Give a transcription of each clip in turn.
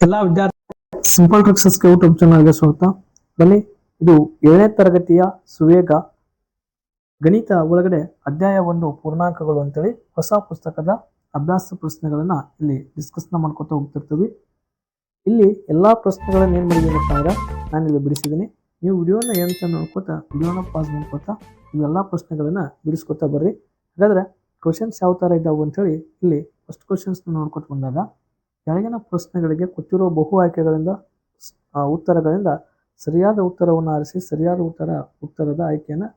ಎಲ್ಲ ವಿದ್ಯಾರ್ಥಿ simple ಟ್ರಿಕ್ಸಸ್ಗೆ YouTube ಚಾನಲ್ಗೆ ಸ್ವಾಗತ. ಬನ್ನಿ, ಇದು ಏಳನೇ ತರಗತಿಯ ಸುವೇಗ ಗಣಿತ ಒಳಗಡೆ ಅಧ್ಯಾಯ ಒಂದು ಪೂರ್ಣಾಂಕಗಳು ಅಂತೇಳಿ ಹೊಸ ಪುಸ್ತಕದ ಅಭ್ಯಾಸ ಪ್ರಶ್ನೆಗಳನ್ನ ಇಲ್ಲಿ ಡಿಸ್ಕಸ್ನ ಮಾಡ್ಕೊತಾ ಹೋಗ್ತಿರ್ತೀವಿ. ಇಲ್ಲಿ ಎಲ್ಲಾ ಪ್ರಶ್ನೆಗಳನ್ನ ಏನ್ ಮಾಡಿದೀನಿ ನಾನು ಇಲ್ಲಿ ಬಿಡಿಸಿದ್ದೀನಿ. ನೀವು ವಿಡಿಯೋನ ಏನಂತ ನೋಡ್ಕೋತಾ ವಿಡಿಯೋನ ಪಾಸ್ ಮಾಡ್ಕೋತಾ ಇವೆಲ್ಲ ಪ್ರಶ್ನೆಗಳನ್ನ ಬಿಡಿಸ್ಕೊತಾ ಬರ್ರಿ. ಹಾಗಾದ್ರೆ ಕ್ವಶನ್ಸ್ ಯಾವ ತರ ಇದ್ದಾವೆ ಅಂತೇಳಿ ಇಲ್ಲಿ ಫಸ್ಟ್ ಕ್ವಶನ್ಸ್ ನೋಡ್ಕೊತ ಬಂದಾಗ ಕೆಳಗಿನ ಪ್ರಶ್ನೆಗಳಿಗೆ ಕೊಟ್ಟಿರುವ ಬಹು ಆಯ್ಕೆಗಳಿಂದ ಉತ್ತರಗಳಿಂದ ಸರಿಯಾದ ಉತ್ತರವನ್ನು ಆರಿಸಿ ಸರಿಯಾದ ಉತ್ತರ, ಉತ್ತರದ ಆಯ್ಕೆಯನ್ನು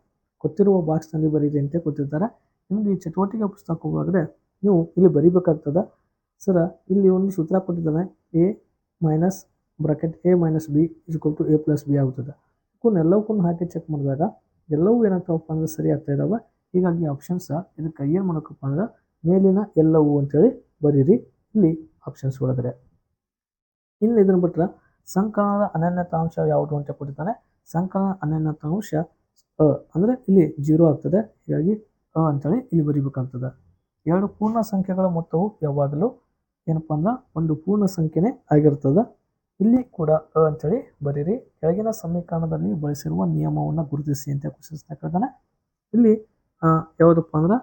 ಕೊಟ್ಟಿರುವ ಬಾಕ್ಸ್ನಲ್ಲಿ ಬರೀರಿ ಅಂತ ಕೊಟ್ಟಿರ್ತಾರೆ. ನಿಮಗೆ ಈ ಚಟುವಟಿಕೆ ಪುಸ್ತಕ ಒಳಗಡೆ ನೀವು ಇಲ್ಲಿ ಬರಿಬೇಕಾಗ್ತದ? ಸರ, ಇಲ್ಲಿ ಒಂದು ಸೂತ್ರ ಕೊಟ್ಟಿದ್ದಾನೆ A minus bracket A minus B is equal to A plus B ಆಗುತ್ತದೆ. ಎಲ್ಲವಕ್ಕೂ ಹಾಕಿ ಚೆಕ್ ಮಾಡಿದಾಗ ಎಲ್ಲವೂ ಏನಾಗ್ತಾವಪ್ಪ ಅಂದ್ರೆ ಸರಿ ಆಗ್ತಾ ಇದ್ದಾವೆ ಹೀಗಾಗಿ ಆಪ್ಷನ್ಸ್ ಇದಕ್ಕೆ ಏನು ಮಾಡಬೇಕಪ್ಪ ಅಂದ್ರೆ ಮೇಲಿನ ಎಲ್ಲವೂ ಅಂತೇಳಿ ಬರೀರಿ. ಇಲ್ಲಿ ಆಪ್ಷನ್ಸ್ ಒಳಗಡೆ. ಇನ್ನು ಇದನ್ನು ಬಿಟ್ರೆ ಸಂಕಲನದ ಅನನ್ಯತಾಂಶ ಯಾವುದು ಅಂತ ಕೊಟ್ಟಿದ್ದಾನೆ ಸಂಕಲನ ಅನನ್ಯತಾಂಶ, ಅ ಅಂದ್ರೆ ಇಲ್ಲಿ ಜೀರೋ ಆಗ್ತದೆ. ಹೀಗಾಗಿ ಅ ಅಂತೇಳಿ ಇಲ್ಲಿ ಬರಿಬೇಕಾಗ್ತದೆ. ಎರಡು ಪೂರ್ಣ ಸಂಖ್ಯೆಗಳ ಮೊತ್ತವು ಯಾವಾಗಲೂ ಏನಪ್ಪ ಅಂದ್ರೆ ಒಂದು ಪೂರ್ಣ ಸಂಖ್ಯೆನೇ ಆಗಿರ್ತದೆ. ಇಲ್ಲಿ ಕೂಡ ಅ ಅಂತೇಳಿ ಬರೀರಿ. ಕೆಳಗಿನ ಸಮೀಕರಣದಲ್ಲಿ ಬಳಸಿರುವ ನಿಯಮವನ್ನು ಗುರುತಿಸಿ ಅಂತ ಕ್ವಶನ್ಸ್ ಕೇಳ್ತಾನೆ. ಇಲ್ಲಿ ಯಾವುದಪ್ಪ ಅಂದ್ರೆ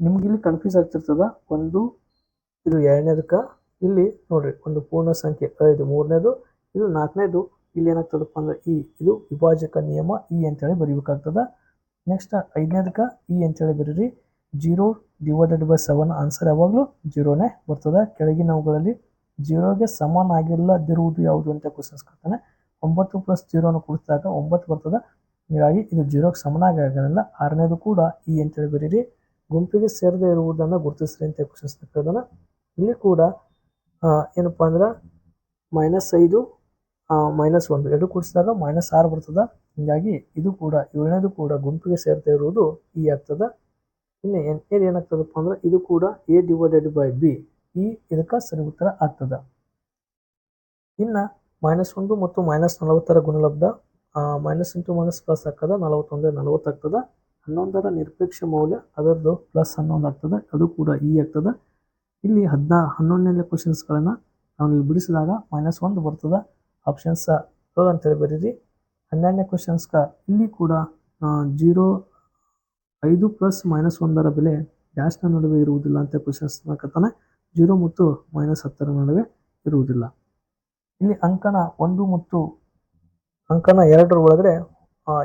ನಿಮ್ಗೆ ಇಲ್ಲಿ ಕನ್ಫ್ಯೂಸ್ ಆಗ್ತಿರ್ತದೆ. ಒಂದು ಇದು ಎರಡನೇದಕ್ಕ? ಇಲ್ಲಿ ನೋಡ್ರಿ, ಒಂದು ಪೂರ್ಣ ಸಂಖ್ಯೆ, ಐದು, ಮೂರನೇದು, ಇದು ನಾಲ್ಕನೇದು. ಇಲ್ಲಿ ಏನಾಗ್ತದಪ್ಪ ಅಂದ್ರೆ ಈ, ಇದು ವಿಭಾಜಕ ನಿಯಮ ಇ ಅಂತೇಳಿ ಬರೀಬೇಕಾಗ್ತದ. ನೆಕ್ಸ್ಟ್ ಐದನೇದಕ್ಕ ಇ ಅಂತೇಳಿ ಬರೀರಿ. Zero divided by seven answer ಯಾವಾಗಲೂ ಜೀರೋನೇ ಬರ್ತದ. ಕೆಳಗಿನವುಗಳಲ್ಲಿ ಜೀರೋಗೆ ಸಮನಾಗಿಲ್ಲದಿರುವುದು ಯಾವುದು ಅಂತ ಕ್ವಶನ್ಸ್ ಕೇಳ್ತಾನೆ ಒಂಬತ್ತು ಪ್ಲಸ್ ಜೀರೋನ ಕೂಡಿಸಿದಾಗ ಒಂಬತ್ತು ಬರ್ತದ. ಹೀಗಾಗಿ ಇದು ಜೀರೋಗೆ ಸಮನಾಗಿ ಆಗಿರಲ್ಲ ಆರನೇದು ಕೂಡ ಇ ಅಂತೇಳಿ ಬರೀರಿ. ಗುಂಪಿಗೆ ಸೇರದೇ ಇರುವುದನ್ನು ಗುರುತಿಸ್ರಿ ಅಂತ ಕ್ವಶನ್ಸ್ ಕೇಳ್ದಾನ. ಇಲ್ಲಿ ಕೂಡ ಏನಪ್ಪ ಅಂದ್ರೆ ಮೈನಸ್ ಐದು ಮೈನಸ್ ಒಂದು. ಎರಡು ಕೂಡಿಸಿದಾಗ ಮೈನಸ್ ಆರು ಬರ್ತದೆ. ಹೀಗಾಗಿ ಇದು ಕೂಡ, ಏಳನೇದು ಕೂಡ ಗುಂಪಿಗೆ ಸೇರ್ತಾ ಇರುವುದು ಈ ಆಗ್ತದ ಇನ್ನು ಎಂಟನೇದು ಏನಾಗ್ತದಪ್ಪ ಅಂದ್ರೆ ಇದು ಕೂಡ ಎ ಡಿವೈಡೆಡ್ ಬೈ ಬಿ ಈ ಇದಕ್ಕೆ ಸರಿ ಉತ್ತರ ಆಗ್ತದ. ಇನ್ನ ಮೈನಸ್ ಒಂದು ಮತ್ತು ಮೈನಸ್ ನಲವತ್ತರ ಗುಣಲಬ್ಧ ಮೈನಸ್ ಇಂಟು ಮೈನಸ್ ಪ್ಲಸ್ ಆಗ್ತದ, ನಲವತ್ತೊಂದು, ನಲವತ್ತು ಆಗ್ತದ. ಹನ್ನೊಂದರ ನಿರ್ಪೇಕ್ಷ ಮೌಲ್ಯ ಅದರದ್ದು ಪ್ಲಸ್ ಹನ್ನೊಂದು ಆಗ್ತದೆ. ಅದು ಕೂಡ ಇ ಆಗ್ತದ. ಇಲ್ಲಿ ಹದಿನಾ ಹನ್ನೊಂದನೇ ಕ್ವಶನ್ಸ್ಗಳನ್ನು ನಾವು ಇಲ್ಲಿ ಬಿಡಿಸಿದಾಗ ಮೈನಸ್ ಒಂದು ಬರ್ತದೆ. ಆಪ್ಷನ್ಸ್ ಅಂತೇಳಿ ಬರೀರಿ. ಹನ್ನೆರಡನೇ ಕ್ವಶನ್ಸ್ಗ ಇಲ್ಲಿ ಕೂಡ ಜೀರೋ ಐದು ಪ್ಲಸ್ ಮೈನಸ್ ಒಂದರ ಬೆಲೆ ಡ್ಯಾಶ್ನ ನಡುವೆ ಇರುವುದಿಲ್ಲ ಅಂತ ಕ್ವಶನ್ಸ್ ಕತ್ತಾನೆ ಜೀರೋ ಮತ್ತು ಮೈನಸ್ ಹತ್ತರ ನಡುವೆ ಇರುವುದಿಲ್ಲ. ಇಲ್ಲಿ ಅಂಕಣ ಒಂದು ಮತ್ತು ಅಂಕಣ ಎರಡರ ಒಳಗಡೆ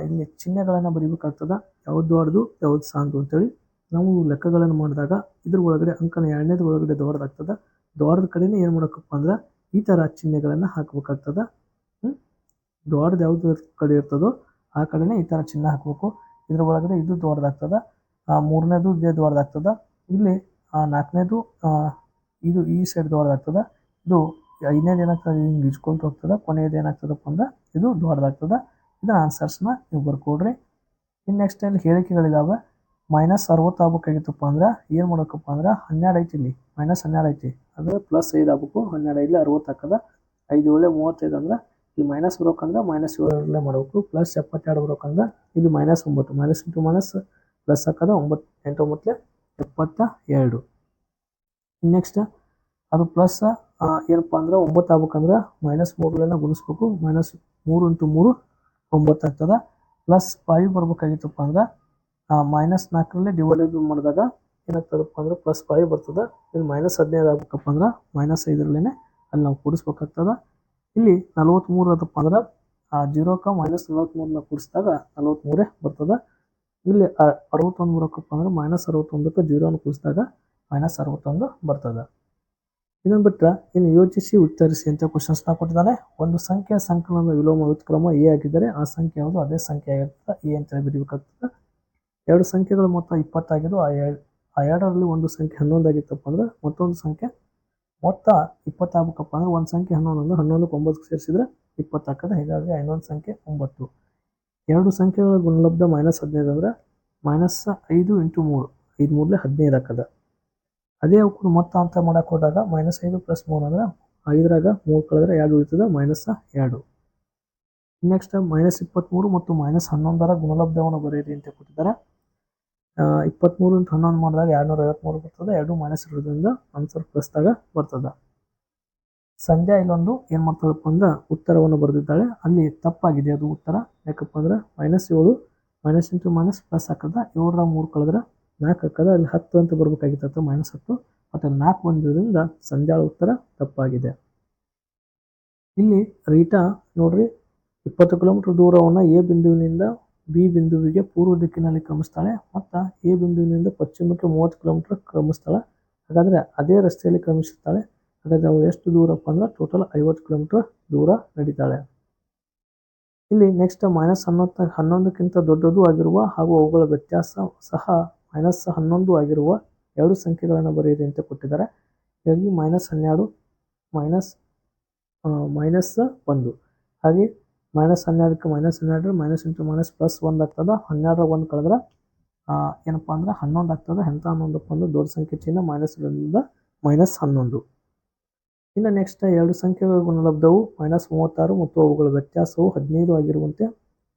ಇಲ್ಲಿ ಚಿಹ್ನೆಗಳನ್ನು ಬರೀಬೇಕಾಗ್ತದ. ಯಾವ್ದು ಹೊಡೆದು ಯಾವ್ದು ಸಾಂದು ಅಂತೇಳಿ ನಾವು ಲೆಕ್ಕಗಳನ್ನು ಮಾಡಿದಾಗ ಇದ್ರ ಒಳಗಡೆ ಅಂಕಣ ಎರಡನೇದು ಒಳಗಡೆ ದೊಡ್ಡದಾಗ್ತದೆ. ದೊಡ್ಡದ ಕಡೆನೇ ಏನು ಮಾಡೋಕಪ್ಪ ಅಂದ್ರೆ ಈ ಥರ ಚಿಹ್ನೆಗಳನ್ನು ಹಾಕ್ಬೇಕಾಗ್ತದ. ದೊಡ್ಡದು ಯಾವ್ದು ಕಡೆ ಇರ್ತದೋ ಆ ಕಡೆನೇ ಈ ಥರ ಚಿಹ್ನೆ ಹಾಕಬೇಕು. ಇದ್ರ ಒಳಗಡೆ ಇದು ಆ, ಮೂರನೇದು ಇದೇ ದೊಡ್ಡದಾಗ್ತದ. ಇಲ್ಲಿ ಆ, ನಾಲ್ಕನೇದು ಇದು ಈ ಸೈಡ್ ದೊಡ್ಡದಾಗ್ತದ. ಇದು ಐದನೇದು ಏನಾಗ್ತದೆ? ಹಿಂಗೆ ಇಜ್ಕೊಂಡು ಹೋಗ್ತದೆ. ಕೊನೆಯದು ಏನಾಗ್ತದಪ್ಪ ಅಂದ್ರೆ ಇದು ದೊಡ್ಡದಾಗ್ತದ. ಇದನ್ನ ಆನ್ಸರ್ಸ್ನ ನೀವು ಬರ್ಕೊಡ್ರಿ. ಇನ್ನು ನೆಕ್ಸ್ಟ್ ಅಲ್ಲಿ ಹೇಳಿಕೆಗಳಿದಾವೆ. ಮೈನಸ್ ಅರವತ್ತು ಆಗ್ಬೇಕಾಗಿತ್ತಪ್ಪ ಅಂದ್ರೆ ಏನು ಮಾಡೋಕಪ್ಪ ಅಂದ್ರೆ ಹನ್ನೆರಡು ಐತಿ ಇಲ್ಲಿ. ಮೈನಸ್ ಹನ್ನೆರಡು ಐತಿ. ಅಂದ್ರೆ ಪ್ಲಸ್ ಐದು ಆಗ್ಬೇಕು. ಹನ್ನೆರಡು ಐದಲೆ ಅರವತ್ತು ಹಾಕದ. ಐದು ಏಳೆ ಮೂವತ್ತೈದು ಅಂದ್ರೆ ಇಲ್ಲಿ ಮೈನಸ್ ಬರೋಕಂದ್ರೆ ಮೈನಸ್ ಏಳರಲ್ಲೇ ಮಾಡಬೇಕು. ಪ್ಲಸ್ ಎಪ್ಪತ್ತೆರಡು ಬರೋಕಂದ್ರೆ ಇಲ್ಲಿ ಮೈನಸ್ ಒಂಬತ್ತು. ಮೈನಸ್ ಇಂಟು ಮೈನಸ್ ಪ್ಲಸ್ ಹಾಕದ ಒಂಬತ್ತು ಎಂಟು ಒಂಬತ್ತಲೆ ಎಪ್ಪತ್ತ ಎರಡು ನೆಕ್ಸ್ಟ್ ಅದು ಪ್ಲಸ್ ಏನಪ್ಪ ಅಂದ್ರೆ ಒಂಬತ್ತು ಆಗ್ಬೇಕಂದ್ರೆ ಮೈನಸ್ ಮೂರಲೆಲ್ಲ ಗುಣಿಸ್ಬೇಕು. ಮೈನಸ್ ಮೂರು ಇಂಟು ಮೂರು ಒಂಬತ್ತು ಆಗ್ತದೆ. ಪ್ಲಸ್ ಫೈವ್ ಬರ್ಬೇಕಾಗಿತ್ತಪ್ಪ ಅಂದ್ರೆ ಮೈನಸ್ ನಾಲ್ಕರಲ್ಲೇ ಡಿವೈಡೆಡ್ ಮಾಡಿದಾಗ ಏನಾಗ್ತದಪ್ಪ ಅಂದ್ರೆ ಪ್ಲಸ್ ಫೈವ್ ಬರ್ತದ. ಇಲ್ಲಿ ಮೈನಸ್ ಹದಿನೈದು ಆಗ್ಬೇಕಪ್ಪ ಅಂದ್ರೆ ಮೈನಸ್ ಐದರಲ್ಲೇ ಅಲ್ಲಿ ನಾವು ಕೂಡಿಸ್ಬೇಕಾಗ್ತದ. ಇಲ್ಲಿ ನಲವತ್ತ್ಮೂರು ಆದಪ್ಪ ಅಂದ್ರೆ, ಆ ಜೀರೋಕ್ಕೆ ಮೈನಸ್ ನಲವತ್ತ್ಮೂರನ್ನ ಕೂಡಿಸಿದಾಗ ನಲವತ್ತ್ಮೂರೇ ಬರ್ತದ. ಇಲ್ಲಿ ಅರವತ್ತೊಂದು ಬರೋಕಪ್ಪ ಅಂದ್ರೆ ಮೈನಸ್ ಅರವತ್ತೊಂದಕ್ಕೆ ಜೀರೋನ ಕೂಡಿಸಿದಾಗ ಮೈನಸ್ ಅರವತ್ತೊಂದು ಬರ್ತದ. ಇದನ್ನು ಬಿಟ್ಟರೆ ಇನ್ನು ಯೋಚಿಸಿ ಉತ್ತರಿಸಿ ಅಂತ ಕ್ವಶನ್ಸ್ನ ಕೊಟ್ಟಿದ್ದಾನೆ. ಒಂದು ಸಂಖ್ಯೆಯ ಸಂಕಲನದ ವಿಲೋಮ ವ್ಯುತ್ಕ್ರಮ ಎ ಆಗಿದ್ದರೆ ಆ ಸಂಖ್ಯೆ ಯಾವುದು? ಅದೇ ಸಂಖ್ಯೆ ಆಗಿರ್ತದೆ. ಎ ಅಂತ ಬರೀಬೇಕಾಗ್ತದೆ ಎರಡು ಸಂಖ್ಯೆಗಳ ಮೊತ್ತ ಇಪ್ಪತ್ತಾಗಿದ್ದು, ಆ ಎರಡು, ಆ ಎರಡರಲ್ಲಿ ಒಂದು ಸಂಖ್ಯೆ ಹನ್ನೊಂದಾಗಿತ್ತಪ್ಪ ಅಂದ್ರೆ ಮತ್ತೊಂದು ಸಂಖ್ಯೆ ಮೊತ್ತ ಇಪ್ಪತ್ತಾಗಬೇಕಪ್ಪ ಅಂದ್ರೆ ಒಂದು ಸಂಖ್ಯೆ ಹನ್ನೊಂದು ಹನ್ನೊಂದಕ್ಕೆ ಒಂಬತ್ತು ಸೇರಿಸಿದ್ರೆ ಇಪ್ಪತ್ತಾಗ್ತದೆ. ಹೀಗಾಗಿ ಇನ್ನೊಂದು ಸಂಖ್ಯೆ ಒಂಬತ್ತು. ಎರಡು ಸಂಖ್ಯೆಗಳ ಗುಣಲಬ್ಧ ಮೈನಸ್ ಹದಿನೈದು ಅಂದರೆ ಮೈನಸ್ ಐದು ಇಂಟು ಮೂರು. ಐದು ಮೂರಲೆ ಹದಿನೈದು ಹಾಕದ ಅದೇ ಅವಕ್ಕೂ ಮೊತ್ತ ಅಂತ ಮಾಡಕ್ಕೆ ಹೋದಾಗ ಮೈನಸ್ ಐದು ಪ್ಲಸ್ ಮೂರು ಅಂದರೆ ಐದರಾಗ ಮೂರು ಕಳೆದ್ರೆ ಎರಡು ಉಳಿತದೆ, ಮೈನಸ್ ಎರಡು. ನೆಕ್ಸ್ಟ್ ಮೈನಸ್ ಇಪ್ಪತ್ತ್ಮೂರು ಮತ್ತು ಮೈನಸ್ ಹನ್ನೊಂದರ ಗುಣಲಬ್ಧವನ್ನು ಬರೆಯಿರಿ ಅಂತ ಕೊಟ್ಟಿದ್ದಾರೆ. ಇಪ್ಪತ್ತ್ಮೂರು ಇಂಟು ಹನ್ನೊಂದು ಮಾಡಿದಾಗ ಎರಡುನೂರ ಐವತ್ತ್ಮೂರು ಬರ್ತದೆ. ಎರಡು ಮೈನಸ್ ಇರೋದ್ರಿಂದ ಆನ್ಸರ್ ಪ್ಲಸ್ದಾಗ ಬರ್ತದೆ. ಸಂಧ್ಯಾ ಇಲ್ಲೊಂದು ಏನು ಮಾಡ್ತಾಳಪ್ಪ ಅಂದ್ರೆ ಉತ್ತರವನ್ನು ಬರೆದಿದ್ದಾಳೆ. ಅಲ್ಲಿ ತಪ್ಪಾಗಿದೆ ಅದು ಉತ್ತರ. ಯಾಕಪ್ಪ ಅಂದ್ರೆ ಮೈನಸ್ ಏಳು ಮೈನಸ್ ಇಂಟು ಮೈನಸ್ ಪ್ಲಸ್ ಹಾಕದ. ಏಳರ ಮೂರು ಕಳೆದ್ರೆ ನಾಲ್ಕು ಹಾಕದ. ಅಲ್ಲಿ ಹತ್ತು ಅಂತ ಬರಬೇಕಾಗಿತ್ತು. ಮೈನಸ್ ಹತ್ತು. ಬಟ್ ಅಲ್ಲಿ ನಾಲ್ಕು ಬಂದಿರೋದ್ರಿಂದ ಸಂಧ್ಯಾಳ ಉತ್ತರ ತಪ್ಪಾಗಿದೆ. ಇಲ್ಲಿ ರೀಟಾ ನೋಡ್ರಿ, ಇಪ್ಪತ್ತು ಕಿಲೋಮೀಟರ್ ದೂರವನ್ನು ಎ ಬಿಂದುವಿನಿಂದ ಬಿ ಬಿಂದುವಿಗೆ ಪೂರ್ವ ದಿಕ್ಕಿನಲ್ಲಿ ಕ್ರಮಿಸ್ತಾಳೆ ಮತ್ತು ಎ ಬಿಂದುವಿನಿಂದ ಪಶ್ಚಿಮಕ್ಕೆ ಮೂವತ್ತು ಕಿಲೋಮೀಟರ್ ಕ್ರಮಿಸ್ತಾಳೆ. ಹಾಗಾದರೆ ಅದೇ ರಸ್ತೆಯಲ್ಲಿ ಕ್ರಮಿಸುತ್ತಾಳೆ ಹಾಗಾದರೆ ಅವಳು ಎಷ್ಟು ದೂರಪ್ಪ ಅಂದ್ರೆ ಟೋಟಲ್ ಐವತ್ತು ಕಿಲೋಮೀಟರ್ ದೂರ ನಡೀತಾಳೆ. ಇಲ್ಲಿ ನೆಕ್ಸ್ಟ್ ಮೈನಸ್ ಹನ್ನೊಂದು, ಹನ್ನೊಂದಕ್ಕಿಂತ ದೊಡ್ಡದು ಆಗಿರುವ ಹಾಗೂ ಅವುಗಳ ವ್ಯತ್ಯಾಸ ಸಹ ಮೈನಸ್ ಹನ್ನೊಂದು ಆಗಿರುವ ಎರಡು ಸಂಖ್ಯೆಗಳನ್ನು ಬರೆಯಿರಿ ಅಂತ ಕೊಟ್ಟಿದ್ದಾರೆ. ಹೀಗಾಗಿ ಮೈನಸ್ ಹನ್ನೆರಡು ಮೈನಸ್ ಮೈನಸ್ ಒಂದು. ಹಾಗೆ ಮೈನಸ್ ಹನ್ನೆರಡಕ್ಕೆ ಮೈನಸ್ ಹನ್ನೆರಡು, ಮೈನಸ್ ಇಂಟು ಮೈನಸ್ ಪ್ಲಸ್ ಒಂದು ಆಗ್ತದೆ. ಹನ್ನೆರಡರ ಒಂದು ಕಳೆದ್ರೆ ಏನಪ್ಪ ಅಂದ್ರೆ ಹನ್ನೊಂದು ಆಗ್ತದೆ. ಎಂಥ ಹನ್ನೊಂದಪ್ಪ ಅಂದ್ರೆ ದೊಡ್ಡ ಸಂಖ್ಯೆ ಚಿಹ್ನೆ ಮೈನಸ್ ಇರೋದ್ರಿಂದ ಮೈನಸ್ ಹನ್ನೊಂದು. ಇನ್ನು ನೆಕ್ಸ್ಟ್ ಎರಡು ಸಂಖ್ಯೆಗಳ ಗುಣಲಬ್ಧವು ಮೈನಸ್ ಮೂವತ್ತಾರು ಮತ್ತು ಅವುಗಳ ವ್ಯತ್ಯಾಸವು ಹದಿನೈದು ಆಗಿರುವಂತೆ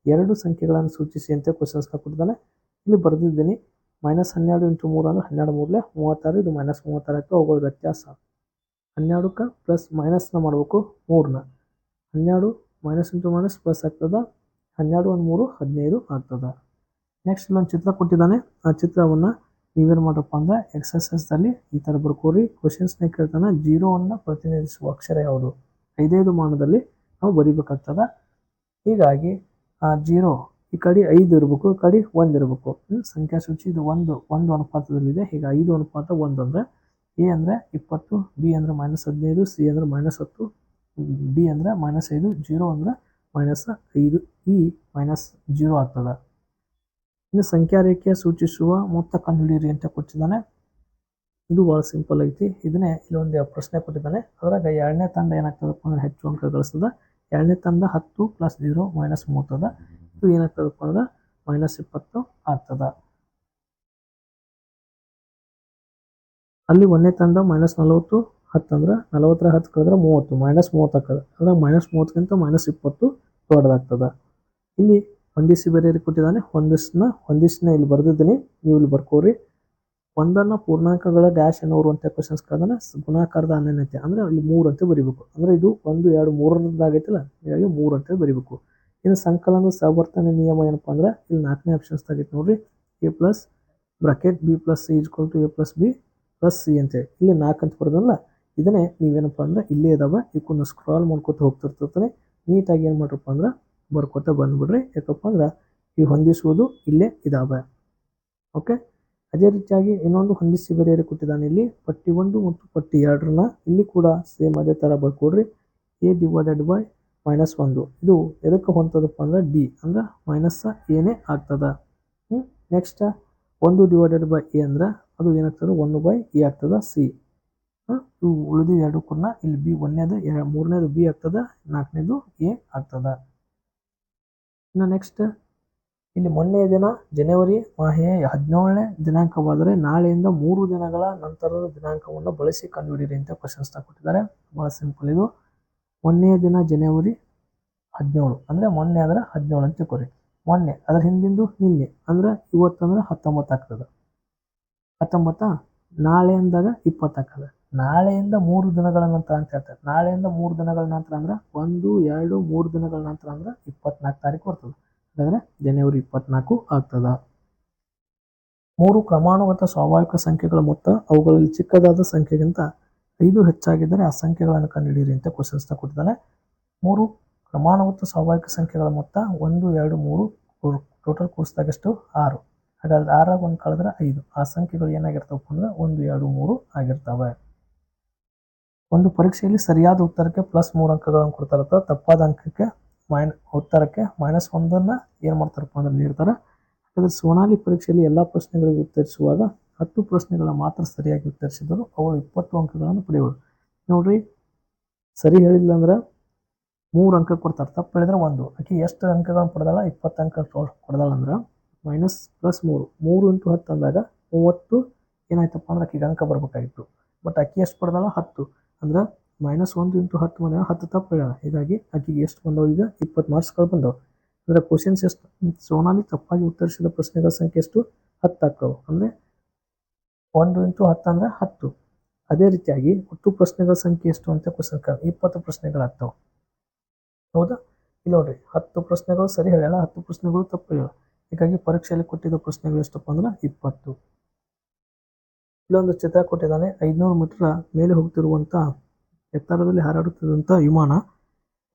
ಎರಡು ಸಂಖ್ಯೆಗಳನ್ನು ಸೂಚಿಸಿ ಅಂತ ಕ್ವಶನ್ಸ್ನ ಕೊಟ್ಟಿದ್ದಾನೆ. ಇಲ್ಲಿ ಬರೆದಿದ್ದೀನಿ. ಮೈನಸ್ ಹನ್ನೆರಡು ಇಂಟು ಮೂರು ಅಂದರೆ ಹನ್ನೆರಡು ಮೂರಲೆ ಮೂವತ್ತಾರು ಇದು ಮೈನಸ್ ಮೂವತ್ತಾರಕ್ಕೆ ಅವುಗಳ ವ್ಯತ್ಯಾಸ ಹನ್ನೆರಡಕ್ಕೆ ಪ್ಲಸ್ ಮೈನಸ್ನ ಮಾಡಬೇಕು ಮೂರನ್ನ. ಹನ್ನೆರಡು ಮೈನಸ್ ಇಂಟು ಮೈನಸ್ ಪ್ಲಸ್ ಆಗ್ತದೆ. ಹನ್ನೆರಡು ಒಂದು ಮೂರು ಹದಿನೈದು ಆಗ್ತದೆ. ನೆಕ್ಸ್ಟ್ ಇಲ್ಲೊಂದು ಚಿತ್ರ ಕೊಟ್ಟಿದ್ದಾನೆ. ಆ ಚಿತ್ರವನ್ನು ನೀವೇನು ಮಾಡಪ್ಪ ಅಂದ್ರೆ ಎಕ್ಸಸೈಸ್ದಲ್ಲಿ ಈ ಥರ ಬರ್ಕೋರಿ. ಕ್ವಶನ್ಸ್ನ ಕೇಳ್ತಾನೆ. ಜೀರೋವನ್ನು ಪ್ರತಿನಿಧಿಸುವ ಅಕ್ಷರ ಯಾವುದು? ಐದೈದು ಮಾನದಲ್ಲಿ ನಾವು ಬರಿಬೇಕಾಗ್ತದ. ಹೀಗಾಗಿ ಆ ಜೀರೋ ಈ ಕಡೆ ಐದು ಇರಬೇಕು, ಈ ಕಡೆ ಒಂದು ಇರಬೇಕು. ಸಂಖ್ಯಾ ಸೂಚಿ ಇದು ಒಂದು ಒಂದು ಅನುಪಾತದಲ್ಲಿದೆ. ಈಗ ಐದು ಅನುಪಾತ ಒಂದು ಅಂದರೆ ಎ ಅಂದರೆ ಇಪ್ಪತ್ತು ಬಿ ಅಂದರೆ ಮೈನಸ್ ಹದಿನೈದು ಸಿ ಅಂದರೆ ಮೈನಸ್ ಹತ್ತು ಡಿ ಅಂದರೆ ಮೈನಸ್ ಐದು ಜೀರೋ ಅಂದರೆ ಮೈನಸ್ ಐದು. ಇ ಮೈನಸ್ ಜೀರೋ ಆಗ್ತದೆ. ಇನ್ನು ಸಂಖ್ಯಾ ರೇಖೆ ಸೂಚಿಸುವ ಮೊತ್ತ ಕಂಡುಹಿಡಿಯಿರಿ ಅಂತ ಕೊಟ್ಟಿದ್ದಾನೆ. ಇದು ಭಾಳ ಸಿಂಪಲ್ ಐತಿ. ಇದನ್ನೇ ಇಲ್ಲೊಂದು ಪ್ರಶ್ನೆ ಕೊಟ್ಟಿದ್ದಾನೆ. ಅದ್ರಾಗ ಎರಡನೇ ತಂಡ ಏನಾಗ್ತದಪ್ಪ ಅಂದರೆ ಹೆಚ್ಚು ಅಂಕ ಗಳಿಸ್ತದೆ. ಎರಡನೇ ತಂಡ ಹತ್ತು ಪ್ಲಸ್ ಜೀರೋ ಮೈನಸ್ ಮೂವತ್ತದ ಇದು ಏನಾಗ್ತದಪ್ಪ ಅಂದ್ರೆ ಮೈನಸ್ ಇಪ್ಪತ್ತು ಆಗ್ತದ. ಅಲ್ಲಿ ಒಂದನೇ ತಂಡ ಮೈನಸ್ ನಲವತ್ತು ಹತ್ತು ಅಂದ್ರೆ ನಲವತ್ತರ ಹತ್ತು ಕಳೆದ್ರೆ ಮೂವತ್ತು ಮೈನಸ್ ಮೂವತ್ತು ಆಗ್ತದೆ. ಅಂದ್ರೆ ಮೈನಸ್ ಮೂವತ್ತಕ್ಕಿಂತ ಮೈನಸ್ ಇಪ್ಪತ್ತು ದೊಡ್ಡದಾಗ್ತದ. ಇಲ್ಲಿ ಹೊಂದಿಸಿ ಬೇರೆ ಕೊಟ್ಟಿದ್ದಾನೆ ಹೊಂದಿಸ್ನ ಹೊಂದಿಸ್ನ ಇಲ್ಲಿ ಬರೆದಿದ್ದೀನಿ. ನೀವು ಇಲ್ಲಿ ಬರ್ಕೋರಿ. ಒಂದನ್ನ ಪೂರ್ಣಾಂಕಗಳ ಡ್ಯಾಶ್ ಅನ್ನೋರು ಅಂತ ಕ್ವಶನ್ಸ್ ಕಳೆದಾನೆ ಗುಣಾಕಾರದ ಅನನ್ಯತೆ ಅಂದ್ರೆ ಇಲ್ಲಿ ಮೂರು ಅಂತ ಬರಿಬೇಕು. ಅಂದ್ರೆ ಇದು ಒಂದು, ಎರಡು ಮೂರರದ್ದಾಗೈತಲ್ಲ ಹೀಗಾಗಿ ಮೂರು ಅಂತ ಬರಿಬೇಕು. ಇನ್ನು ಸಂಕಲನದ ಸವರ್ತನೆ ನಿಯಮ ಏನಪ್ಪಾ ಅಂದ್ರೆ, ಇಲ್ಲಿ ನಾಲ್ಕನೇ ಆಪ್ಷನ್ಸ್ ಆಗೈತೆ ನೋಡ್ರಿ. A plus bracket B plus C is equal to A plus B plus C ಅಂತೇಳಿ ಇಲ್ಲಿ ನಾಲ್ಕು ಅಂತ ಬರೋದಲ್ಲ ಇದನ್ನೇ ನೀವೇನಪ್ಪ ಅಂದ್ರೆ ಇಲ್ಲೇ ಇದಾವೆ. ಇವಕ್ಕನ್ನು ಸ್ಕ್ರಾಲ್ ಮಾಡ್ಕೊತ ಹೋಗ್ತಿರ್ತಾನೆ ನೀಟಾಗಿ ಏನು ಮಾಡ್ರಪ್ಪ ಅಂದ್ರೆ ಬರ್ಕೊತ ಬಂದ್ಬಿಡ್ರಿ. ಯಾಕಪ್ಪ ಅಂದ್ರೆ ಈ ಹೊಂದಿಸುವುದು ಇಲ್ಲೇ ಇದಾವೆ. ಓಕೆ ಅದೇ ರೀತಿಯಾಗಿ ಇನ್ನೊಂದು ಹೊಂದಿಸಿ ಬೇರೆ ಕೊಟ್ಟಿದ್ದಾನೆ ಇಲ್ಲಿ. ಪಟ್ಟಿ ಒಂದು ಮತ್ತು ಪಟ್ಟಿ ಎರಡರನ್ನ ಇಲ್ಲಿ ಕೂಡ ಸೇಮ್ ಅದೇ ಥರ ಬರ್ಕೊಡ್ರಿ. ಎ ಡಿವೈಡೆಡ್ ಬೈ ಮೈನಸ್ ಒಂದು. ಇದು ಎದಕ್ಕೆ ಹೊಂತದಪ್ಪ ಅಂದ್ರೆ ಡಿ ಅಂದ್ರೆ ಮೈನಸ್ ಏನೇ ಆಗ್ತದ. ಹ್ಞೂ ನೆಕ್ಸ್ಟ್ ಒಂದು ಡಿವೈಡೆಡ್ ಬೈ ಎ ಅಂದ್ರೆ ಅದು ಏನಾಗ್ತದೆ? ಒಂದು ಬೈ ಎ ಆಗ್ತದ. ಸಿ ಇವು ಉಳಿದು ಎರಡು ಕೂಡ ಇಲ್ಲಿ ಬಿ ಒಂದನೇದು, ಎರಡು, ಮೂರನೇದು ಬಿ ಆಗ್ತದ, ನಾಲ್ಕನೇದು ಎ ಆಗ್ತದ. ಇನ್ನು ನೆಕ್ಸ್ಟ್ ಇಲ್ಲಿ ಮೊನ್ನೆಯ ದಿನ, ಜನವರಿ ಮಾಹೆಯ ಹದಿನೇಳನೇ ದಿನಾಂಕವಾದರೆ ನಾಳೆಯಿಂದ ಮೂರು ದಿನಗಳ ನಂತರದ ದಿನಾಂಕವನ್ನು ಬಳಸಿ ಕಂಡುಹಿಡಿಯಿರಿ ಅಂತ ಕ್ವಶನ್ಸ್ನ ಕೊಟ್ಟಿದ್ದಾರೆ ಭಾಳ ಸಿಂಪಲ್ ಇದು. ಮೊನ್ನೆಯ ದಿನ ಜನವರಿ ಹದಿನೇಳು, ಅಂದರೆ ಮೊನ್ನೆ ಅಂದರೆ ಹದಿನೇಳು ಅಂತ ಕೊರಿ ಮೊನ್ನೆ, ಅದರ ಹಿಂದಿಂದು ನಿನ್ನೆ, ಅಂದ್ರೆ ಇವತ್ತಂದ್ರೆ ಹತ್ತೊಂಬತ್ತು ಆಗ್ತದೆ. ಹತ್ತೊಂಬತ್ತ? ನಾಳೆ ಅಂದಾಗ ಇಪ್ಪತ್ತು ಆಗ್ತದೆ. ನಾಳೆಯಿಂದ ಮೂರು ದಿನಗಳ ನಂತರ ಅಂತ ಹೇಳ್ತಾರೆ. ನಾಳೆಯಿಂದ ಮೂರು ದಿನಗಳ ನಂತರ ಅಂದ್ರೆ ಒಂದು, ಎರಡು, ಮೂರು ದಿನಗಳ ನಂತರ ಅಂದ್ರೆ ಇಪ್ಪತ್ನಾಲ್ಕು ತಾರೀಕು ಬರ್ತದೆ. ಹಾಗಾದ್ರೆ ಜನವರಿ ಇಪ್ಪತ್ನಾಲ್ಕು ಆಗ್ತದ. ಮೂರು ಕ್ರಮಾನುಗತ ಸ್ವಾಭಾವಿಕ ಸಂಖ್ಯೆಗಳ ಮೊತ್ತ, ಅವುಗಳಲ್ಲಿ ಚಿಕ್ಕದಾದ ಸಂಖ್ಯೆಗಿಂತ ಐದು ಹೆಚ್ಚಾಗಿದ್ದರೆ ಆ ಸಂಖ್ಯೆಗಳನ್ನು ಕಂಡುಹಿಡಿಯಿರಿ ಅಂತ ಕ್ವಶನ್ಸ್ನ ಕೊಟ್ಟಿದ್ದಾನೆ. ಮೂರು ಕ್ರಮಾನುಗತ ಸ್ವಾಭಾವಿಕ ಸಂಖ್ಯೆಗಳ ಮೊತ್ತ, ಒಂದು, ಎರಡು, ಮೂರು, ಟೋಟಲ್ ಕೂಡಿಸಿದಾಗಷ್ಟು ಆರು. ಹಾಗಾದ್ರೆ ಆರಾಗ ಒಂದು ಕಳೆದ್ರೆ ಐದು. ಆ ಸಂಖ್ಯೆಗಳು ಏನಾಗಿರ್ತಾವಪ್ಪ ಅಂದ್ರೆ ಒಂದು, ಎರಡು, ಮೂರು ಆಗಿರ್ತವೆ. ಒಂದು ಪರೀಕ್ಷೆಯಲ್ಲಿ ಸರಿಯಾದ ಉತ್ತರಕ್ಕೆ ಪ್ಲಸ್ ಮೂರು ಅಂಕಗಳನ್ನು ಕೊಡ್ತಾರತ್ತ ತಪ್ಪಾದ ಅಂಕಕ್ಕೆ ಮೈನ್, ಉತ್ತರಕ್ಕೆ ಮೈನಸ್ ಒಂದನ್ನು ಏನು ಮಾಡ್ತಾರಪ್ಪ ಅಂದ್ರೆ ನೀಡ್ತಾರೆ. ಹಾಗಾದ್ರೆ ಸೋನಾಲಿ ಪರೀಕ್ಷೆಯಲ್ಲಿ ಎಲ್ಲ ಪ್ರಶ್ನೆಗಳಿಗೆ ಉತ್ತರಿಸುವಾಗ ಹತ್ತು ಪ್ರಶ್ನೆಗಳ ಮಾತ್ರ ಸರಿಯಾಗಿ ಉತ್ತರಿಸಿದರು ಅವಳು ಇಪ್ಪತ್ತು ಅಂಕಗಳನ್ನು ಪಡೆಯೋರು ನೋಡ್ರಿ, ಸರಿ ಹೇಳಿಲ್ಲ ಅಂದ್ರೆ ಮೂರು ಅಂಕ ಕೊಡ್ತಾರೆ. ತಪ್ಪು ಹೇಳಿದ್ರೆ ಒಂದು. ಆಕೆ ಎಷ್ಟು ಅಂಕಗಳನ್ನು ಪಡೆದಾಳ? ಇಪ್ಪತ್ತು ಅಂಕ ಕೊಡ್ದಾಳ ಅಂದ್ರೆ ಮೈನಸ್ ಪ್ಲಸ್ ಮೂರು. ಮೂರು ಇಂಟು ಹತ್ತು ಅಂದಾಗ ಮೂವತ್ತು ಏನಾಯ್ತಪ್ಪ ಅಂದ್ರೆ ಆಕೆಗೆ ಅಂಕ ಬರಬೇಕಾಗಿತ್ತು. ಬಟ್ ಅಕ್ಕಿ ಎಷ್ಟು ಪಡೆದಾಳ? ಹತ್ತು. ಅಂದ್ರೆ ಮೈನಸ್ ಒಂದು ಇಂಟು ಹತ್ತು ಮನೆ ಹತ್ತು ತಪ್ಪು ಹೇಳ್ಯಾಳ ಹೀಗಾಗಿ ಆಕೆಗೆ ಎಷ್ಟು ಬಂದವು ಈಗ? ಇಪ್ಪತ್ತು ಮಾರ್ಕ್ಸ್ಗಳು ಬಂದವು. ಅಂದರೆ ಕ್ವಶನ್ಸ್ ಎಷ್ಟು? ಸೋನಾಲಿ ತಪ್ಪಾಗಿ ಉತ್ತರಿಸಿದ ಪ್ರಶ್ನೆಗಳ ಸಂಖ್ಯೆ ಎಷ್ಟು? ಹತ್ತು ಆಗ್ತವೆ. ಅಂದರೆ ಒಂದು ಇಂಟು ಹತ್ತು ಅಂದರೆ ಹತ್ತು. ಅದೇ ರೀತಿಯಾಗಿ ಒಟ್ಟು ಪ್ರಶ್ನೆಗಳ ಸಂಖ್ಯೆ ಎಷ್ಟು ಅಂತ ಕ್ವಶನ್ ಇಪ್ಪತ್ತು ಪ್ರಶ್ನೆಗಳಾಗ್ತವೆ ಹೌದಾ? ಇಲ್ಲಿ ನೋಡ್ರಿ, ಹತ್ತು ಪ್ರಶ್ನೆಗಳು ಸರಿ ಹೇಳಲ್ಲ ಹತ್ತು ಪ್ರಶ್ನೆಗಳು ತಪ್ಪು ಹೇಳ ಹೀಗಾಗಿ ಪರೀಕ್ಷೆಯಲ್ಲಿ ಕೊಟ್ಟಿದ್ದ ಪ್ರಶ್ನೆಗಳು ಎಷ್ಟಪ್ಪ ಅಂದ್ರೆ ಇಪ್ಪತ್ತು. ಇಲ್ಲೊಂದು ಚಿತ್ರ ಕೊಟ್ಟಿದ್ದಾನೆ ಐದುನೂರು ಮೀಟರ್ ಮೇಲೆ ಹೋಗ್ತಿರುವಂತ ಎತ್ತರದಲ್ಲಿ ಹಾರಾಡುತ್ತಿರುವಂತ ವಿಮಾನ.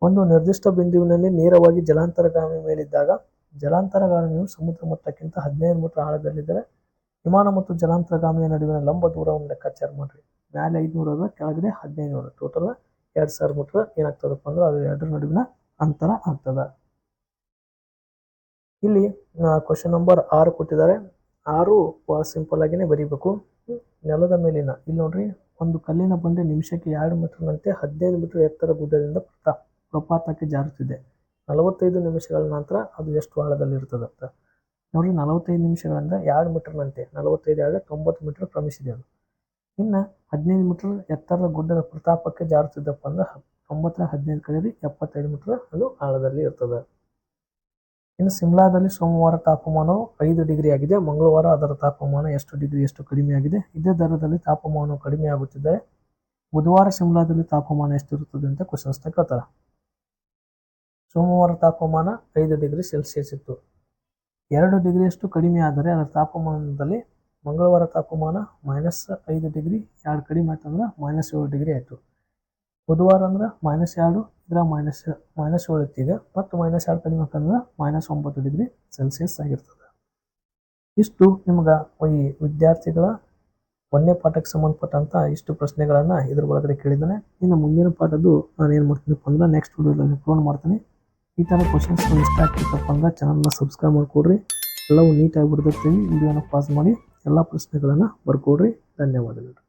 ಒಂದು ನಿರ್ದಿಷ್ಟ ಬಿಂದುವಿನಲ್ಲಿ ನೇರವಾಗಿ ಜಲಾಂತರಗಾಮಿ ಮೇಲಿದ್ದಾಗ ಜಲಾಂತರಗಾಮಿಯು ಸಮುದ್ರ ಮಟ್ಟಕ್ಕಿಂತ ಹದಿನೈದು ಮೀಟರ್ ಆಳದಲ್ಲಿದ್ದರೆ, ವಿಮಾನ ಮತ್ತು ಜಲಾಂತರಗಾಮಿಯ ನಡುವಿನ ಲಂಬ ದೂರವನ್ನು ಲೆಕ್ಕಾಚಾರ ಮಾಡಿ ಮೇಲೆ ಐದುನೂರು ಅದ, ಕೆಳಗಡೆ ಹದಿನೈದು ನೂರು ಟೋಟಲ್ ಎರಡು ಸಾವಿರ ಮೀಟರ್ ಏನಾಗ್ತದಪ್ಪ ಅಂದ್ರೆ ಅದು ಎರಡರ ನಡುವಿನ ಅಂತರ ಆಗ್ತದ. ಇಲ್ಲಿ ಕ್ವಶನ್ ನಂಬರ್ ಆರು ಕೊಟ್ಟಿದ್ದಾರೆ. ಆರು ಸಿಂಪಲ್ ಆಗಿನೇ ಬರೀಬೇಕು. ನೆಲದ ಮೇಲಿನ, ಇಲ್ಲಿ ನೋಡ್ರಿ, ಒಂದು ಕಲ್ಲಿನ ಬಂಡೆ ನಿಮಿಷಕ್ಕೆ ಎರಡು ಮೀಟರ್ನಂತೆ ಹದಿನೈದು ಮೀಟರ್ ಎತ್ತರ ಗುಡ್ಡದಿಂದ ಪ್ರತಾ ಪ್ರಪಾತಕ್ಕೆ ಜಾರುತ್ತಿದೆ. ನಲವತ್ತೈದು ನಿಮಿಷಗಳ ನಂತರ ಅದು ಎಷ್ಟು ಆಳದಲ್ಲಿರ್ತದಂತ ನೋಡ್ರಿ, ನಲವತ್ತೈದು ನಿಮಿಷಗಳಿಂದ ಎರಡು ಮೀಟರ್ನಂತೆ ನಲವತ್ತೈದು ಎರಡು ತೊಂಬತ್ತು ಮೀಟರ್ ಕ್ರಮಿಸಿದೆ ಅದು. ಇನ್ನು ಹದಿನೈದು ಮೀಟರ್ ಎತ್ತರದ ಗುಡ್ಡದ ಪ್ರತಾಪಕ್ಕೆ ಜಾರುತ್ತಿದ್ದಪ್ಪ ಅಂದ್ರೆ ತೊಂಬತ್ತರ ಹದಿನೈದು ಕಡೆ ಎಪ್ಪತ್ತೈದು ಮೀಟರ್ ಅದು ಆಳದಲ್ಲಿ ಇರ್ತದೆ. ಇನ್ನು ಸಿಮ್ಲಾದಲ್ಲಿ ಸೋಮವಾರ ತಾಪಮಾನವು ಐದು ಡಿಗ್ರಿ ಆಗಿದೆ. ಮಂಗಳವಾರ ಅದರ ತಾಪಮಾನ ಎಷ್ಟು ಡಿಗ್ರಿ ಎಷ್ಟು ಕಡಿಮೆ ಆಗಿದೆ? ಇದೇ ದರದಲ್ಲಿ ತಾಪಮಾನವು ಕಡಿಮೆ ಆಗುತ್ತಿದೆ. ಬುಧವಾರ ಶಿಮ್ಲಾದಲ್ಲಿ ತಾಪಮಾನ ಎಷ್ಟಿರುತ್ತದೆ ಅಂತ ಕ್ವಶನ್ಸ್ನ ಕೇಳ್ತಾರೆ. ಸೋಮವಾರ ತಾಪಮಾನ ಐದು ಡಿಗ್ರಿ ಸೆಲ್ಸಿಯಸ್ ಇತ್ತು. ಎರಡು ಡಿಗ್ರಿಯಷ್ಟು ಕಡಿಮೆ ಆದರೆ ಅದರ ತಾಪಮಾನದಲ್ಲಿ ಮಂಗಳವಾರ ತಾಪಮಾನ ಮೈನಸ್ ಐದು ಡಿಗ್ರಿ, ಎರಡು ಕಡಿಮೆ ಆಯ್ತಂದ್ರೆ ಮೈನಸ್ ಏಳು ಡಿಗ್ರಿ ಆಯಿತು. ಬುಧವಾರ ಅಂದ್ರೆ ಮೈನಸ್ ಎರಡು ಇದರ ಮೈನಸ್ ಮೈನಸ್ ಏಳು ಇತ್ತಿದೆ ಮತ್ತು ಮೈನಸ್ ಎರಡು ಕಡಿಮೆ ಹಾಕಂದ್ರೆ ಮೈನಸ್ ಒಂಬತ್ತು ಡಿಗ್ರಿ ಸೆಲ್ಸಿಯಸ್ ಆಗಿರ್ತದೆ. ಇಷ್ಟು ನಿಮ್ಗೆ ಈ ವಿದ್ಯಾರ್ಥಿಗಳ ಒಂದನೇ ಪಾಠಕ್ಕೆ ಸಂಬಂಧಪಟ್ಟಂತ ಇಷ್ಟು ಪ್ರಶ್ನೆಗಳನ್ನು ಇದ್ರ ಒಳಗಡೆ ಕೇಳಿದ್ದಾನೆ. ಇನ್ನು ಮುಂದಿನ ಪಾಠದ್ದು ನಾನು ಏನು ಮಾಡ್ತೀನಪ್ಪ ಅಂದ್ರೆ ನೆಕ್ಸ್ಟ್ ವಿಡಿಯೋದಲ್ಲಿ ಅಪ್ಲೋಡ್ ಮಾಡ್ತೀನಿ. ಈ ಥರ ಕ್ವಶನ್ಸ್ ಇಷ್ಟ ಆಗ್ತಿತ್ತಪ್ಪ ಅಂದ್ರೆ ಚಾನಲ್ನ ಸಬ್ಸ್ಕ್ರೈಬ್ ಮಾಡ್ಕೊಡ್ರಿ. ಎಲ್ಲವೂ ನೀಟಾಗಿ ಬಿಡ್ದಿರ್ತೀನಿ ವಿಡಿಯೋನ ಪಾಸ್ ಮಾಡಿ. ಎಲ್ಲ ಪ್ರಶ್ನೆಗಳನ್ನು ಬರ್ಕೊಡ್ರಿ. ಧನ್ಯವಾದಗಳು.